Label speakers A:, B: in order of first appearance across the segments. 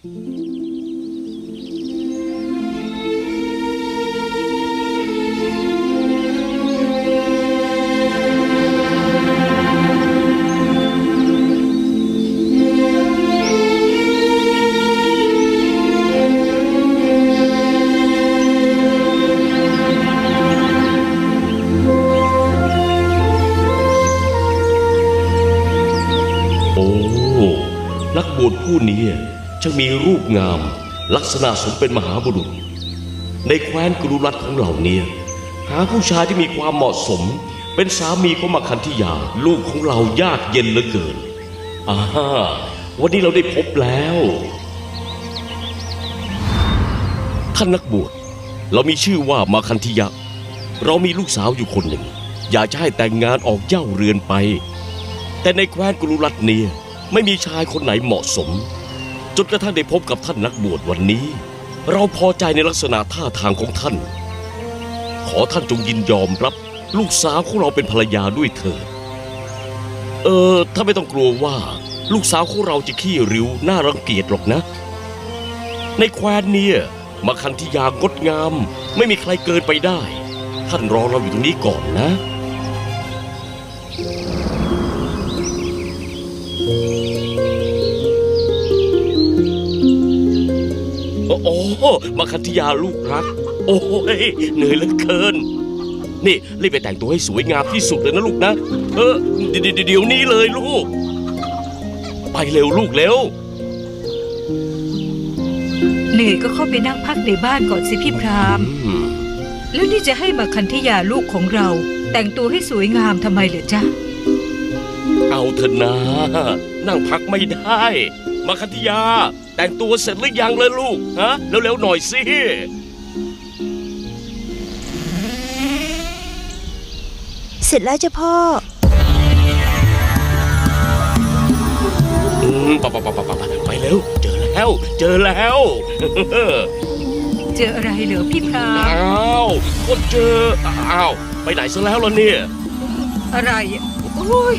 A: โอ้ นักบวชผู้นี้ จะมีรูปงาม ลักษณะสมเป็นมหาบุรุษ ในแคว้นกรุรัตของเหล่านี้หาผู้ชายที่มีความเหมาะสม เป็นสามีของมาคันธิยา ลูกของเรายากเย็นเหลือเกินอ่าวันนี้เราได้พบแล้ว ท่านนักบวชเรามีชื่อว่ามาคันธิยะ เรามีลูกสาวอยู่คนหนึ่ง อยากจะให้แต่งงานออกเย่าเรือนไป แต่ในแคว้นกรุรัตเนียไม่มีชายคนไหนเหมาะสม จนกระทั่งได้พบกับท่านนักบวชวันนี้ เราพอใจในลักษณะท่าทางของท่าน ขอท่านจงยินยอมรับ ลูกสาวของเราเป็นภรรยาด้วยเถิดเออถ้าไม่ต้องกลัวว่า ลูกสาวของเราจะขี้ริ้วน่ารังเกียจหรอกนะ ในแคว้นเนี่ยมาคันธิยางดงาม ไม่มีใครเกินไปได้ ท่านรอเราอยู่ตรงนี้ก่อนนะ โอ้โหมาคันธิยาลูกรัก โอ้ยเหนื่อยเหลือเกิน นี่รีบไปแต่งตัวให้สวยงามที่สุดเลยนะลูกนะ เออเดี๋ยวเดี๋ยวเดี๋ยวนี้เลยลูก ไปเร็วลูกเร็ว
B: เหนื่อยก็เข้าไปนั่งพักในบ้านก่อนสิพี่พราม
A: อืม
B: แล้วนี่จะให้มาคันธยาลูกของเรา แต่งตัวให้สวยงามทำไมเหรอจ๊ะ
A: เอาเถอะนะ นั่งพักไม่ได้ มาคันธิยา แต่งตัวเสร็จหรือยังเลยลูกฮะเร็วๆหน่อยสิ
C: เสร็จแล้วจ้ะพ่อ
A: อืมไปไปไปไปไปไปเร็วเจอแล้ว เจอแล้ว
B: เจออะไรเหรอพี่พราม
A: อ้าวก็เจออ้าวไปไหนซะแล้วล่ะเนี่ย
B: อะไรอะโอ้ย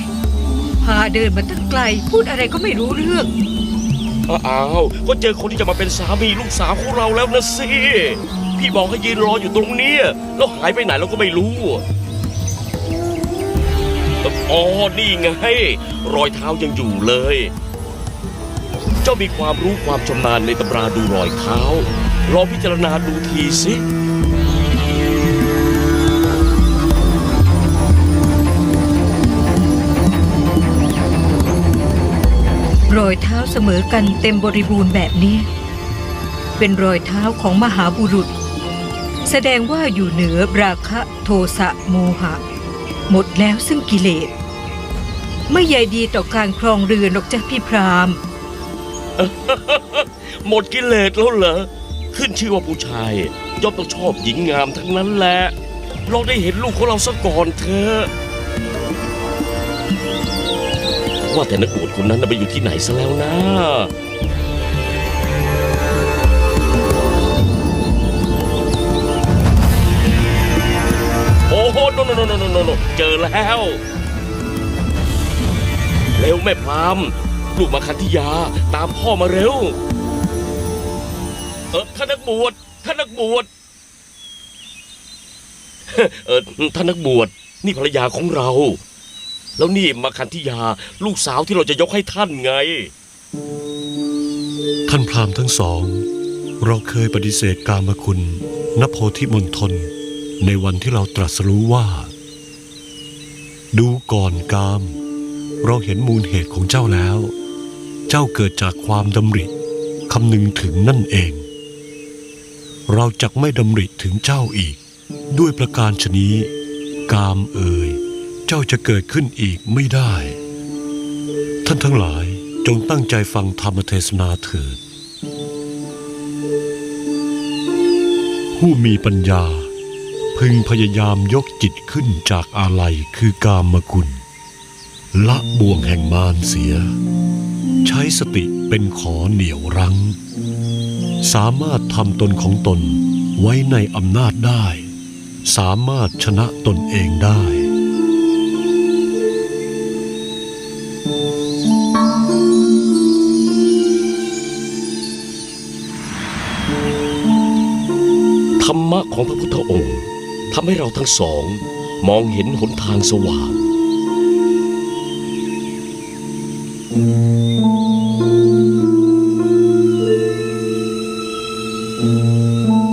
B: พาเดินมาตั้งไกล พูดอะไรก็ไม่รู้เรื่อง
A: อ้าวก็เจอคนที่จะมาเป็นสามีลูกสาวของเราแล้วนะสิ พี่บอกให้ยืนรออยู่ตรงนี้แล้วหายไปไหนเราก็ไม่รู้อ๋อนี่ไง รอยเท้ายังอยู่เลย เจ้ามีความรู้ความชำนาญในตำราดูรอยเท้าลองพิจารณาดูทีสิ
B: รอยเท้าเสมอกันเต็มบริบูรณ์แบบนี้ เป็นรอยเท้าของมหาบุรุษ แสดงว่าอยู่เหนือราคะโทสะโมหะ หมดแล้วซึ่งกิเลส ไม่ใยดีต่อการครองเรือนหรอกจ้ะพี่พราม
A: หมดกิเลสแล้วเหรอ ขึ้นชื่อว่าผู้ชายย่อมต้องชอบหญิงงามทั้งนั้นแหละลองได้เห็นลูกของเราซะก่อนเถอะ ว่าแต่นักบวชคนนั้นน่ะไปอยู่ที่ไหนซะแล้วนะโอ้โหโนโนโนโนโนโนโนเจอแล้ว เร็วแม่พรามลูกมาคันธิยาตามพ่อมาเร็ว เออท่านนักบวชท่านนักบวชเออท่านนักบวชนี่ภรรยาของเรา แล้วนี่มาคันธิยาลูกสาวที่เราจะยกให้ท่านไง
D: ท่านพราหมณ์ทั้งสอง เราเคยปฏิเสธกามคุณณโพธิมณฑลในวันที่เราตรัสรู้ว่า ดูก่อนกาม เราเห็นมูลเหตุของเจ้าแล้ว เจ้าเกิดจากความดำริคำนึงถึงนั่นเอง เราจักไม่ดำริถึงเจ้าอีก ด้วยประการชนี้ กามเอ่ย เจ้าจะเกิดขึ้นอีกไม่ได้ ท่านทั้งหลายจงตั้งใจฟังธรรมเทศนาเถิด ผู้มีปัญญา พึงพยายามยกจิตขึ้นจากอาลัยคือกามคุณละบ่วงแห่งมารเสีย ใช้สติเป็นขอเหนี่ยวรั้ง สามารถทำตนของตนไว้ในอำนาจได้ สามารถชนะตนเองได้
A: ของพระพุทธองค์ทำให้เราทั้งสองมองเห็นหนทางสว่างขอ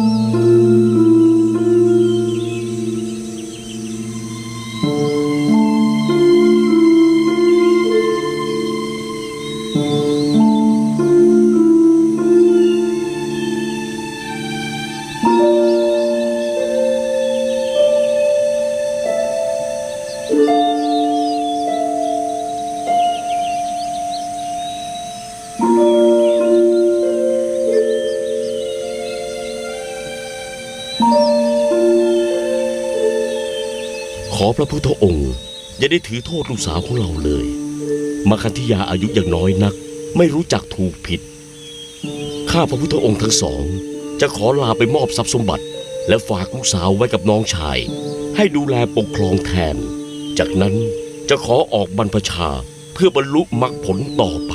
A: พระพุทธองค์อย่าได้ถือโทษลูกสาวของเราเลย มาคันธิยาอายุยังน้อยนัก ไม่รู้จักถูกผิด ข้าพระพุทธองค์ทั้งสอง จะขอลาไปมอบทรัพย์สมบัติ และฝากลูกสาวไว้กับน้องชาย ให้ดูแลปกครองแทน จากนั้นจะขอออกบรรพชาเพื่อบรรลุมรรคผลต่อไป